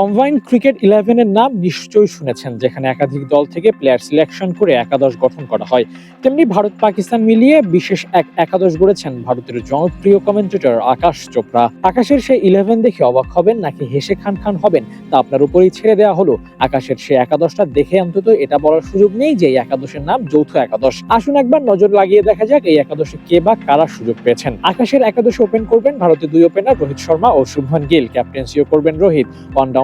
Combined cricket ইলেভেনের নাম নিশ্চয়ই শুনেছেন, যেখানে একাধিক দল থেকে প্লেয়ার সিলেকশন করে একাদশ গঠন করা হয়। তেমনি ভারত পাকিস্তান মিলিয়ে বিশেষ এক একাদশ গড়েছেন ভারতের জনপ্রিয় কমেন্টেটর আকাশ চোপড়া। আকাশের সেই ইলেভেন দেখে অবাক হবেন, নাকি হেসে খান খান হবেন, তা আপনার উপরেই ছেড়ে দেওয়া হলো। আকাশের সেই একাদশটা দেখে অন্তত এটা বলার সুযোগ নেই যে এই একাদশের নাম যৌথ একাদশ। আসুন একবার নজর লাগিয়ে দেখা যাক এই একাদশে কে বা কারা সুযোগ পেয়েছেন। আকাশের একাদশে ওপেন করবেন ভারতের দুই ওপেনার রোহিত শর্মা ও শুভমান গিল। ক্যাপ্টেন্সিও করবেন রোহিত।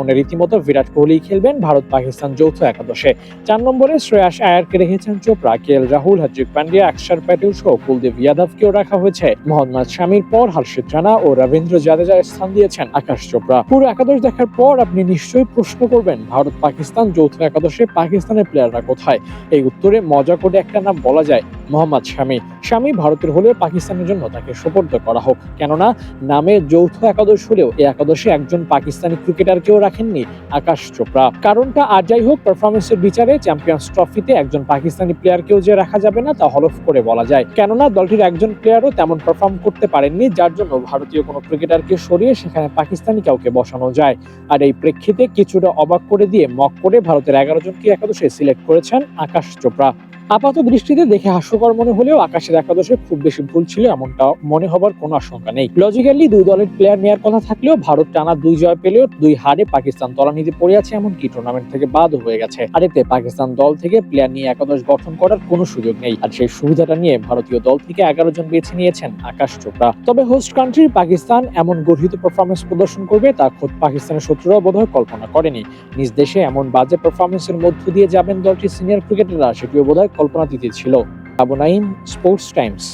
ওয়ানডাউনে রীতিমতো বিরাট কোহলি খেলবেন ভারত পাকিস্তান যৌথ একাদশে। চার নম্বরে শ্রেয়াস আয়ারকে রেখেছেন চোপড়া। কে এল রাহুল, হার্দিক পান্ডিয়া অক্ষর প্যাটেল সহ কুলদীপ যাদবকেও রাখা হয়েছে। মোহাম্মদ শামির পর হর্ষিত রানা ও রবীন্দ্র জাদেজা স্থান দিয়েছেন আকাশ চোপড়া। পুরো একাদশ দেখার পর আপনি নিশ্চয়ই প্রশ্ন করবেন ভারত পাকিস্তান যৌথ একাদশে পাকিস্তানের প্লেয়াররা কোথায়? এই উত্তরে মজা করে একটা নাম বলা যায় মোহাম্মদ শামি। শামি ভারতের হলেও পাকিস্তানের জন্য তাকে সোপর্দ করা হোক। কেননা, নামে যৌথ একাদশ হলেও এই একাদশে একজন পাকিস্তানি ক্রিকেটারকেও রাখেননি আকাশ চোপড়া। কারণটা আর যাই হোক পারফরমেন্সের বিচারে চ্যাম্পিয়ন্স ট্রফিতে একজন পাকিস্তানি প্লেয়ারকেও যে রাখা যাবে না, তা হলফ করে বলা যায়। কেননা, দলটির একজন প্লেয়ারও তেমন পারফর্ম করতে পারেননি, যার জন্য ভারতীয় কোনো ক্রিকেটারকে সরিয়ে সেখানে পাকিস্তানি কাউকে বসানো যায়। আর এই প্রেক্ষিতে কিছুটা অবাক করে দিয়ে মক করে ভারতের এগারো জনকে একাদশে সিলেক্ট করেছেন আকাশ চোপড়া। আপাত দৃষ্টিতে দেখে হাস্যকর মনে হলেও আকাশের একাদশে খুব বেশি ভুল ছিল এমনটা মনে হবার কোনো আশঙ্কা নেই। লজিক্যালি দুই দলের প্লেয়ার নেওয়ার কথা থাকলেও ভারত টানা দুই জয় পেলেও দুই হারে পাকিস্তান তলানিতে পড়ে আছে এমনকি টুর্নামেন্ট থেকে বাদ হয়ে গেছে। আর এতে পাকিস্তান দল থেকে প্লেয়ার নিয়ে একাদশ গঠন করার কোনো সুযোগ নেই। আর সেই সুবিধাটা নিয়ে ভারতীয় দল থেকে এগারো জন বেছে নিয়েছেন আকাশ চোপড়া। তবে হোস্ট কান্ট্রি পাকিস্তান এমন গর্হিত পারফরমেন্স প্রদর্শন করবে তা খোদ পাকিস্তানের শত্রুরাও বোধহয় কল্পনা করেনি। নিজ দেশে এমন বাজে পারফরমেন্সের মধ্য দিয়ে যাবেন দলটির সিনিয়র ক্রিকেটাররা সেটিও বোধহয় কল্পনাতীত ছিল। Abu Naim sports times.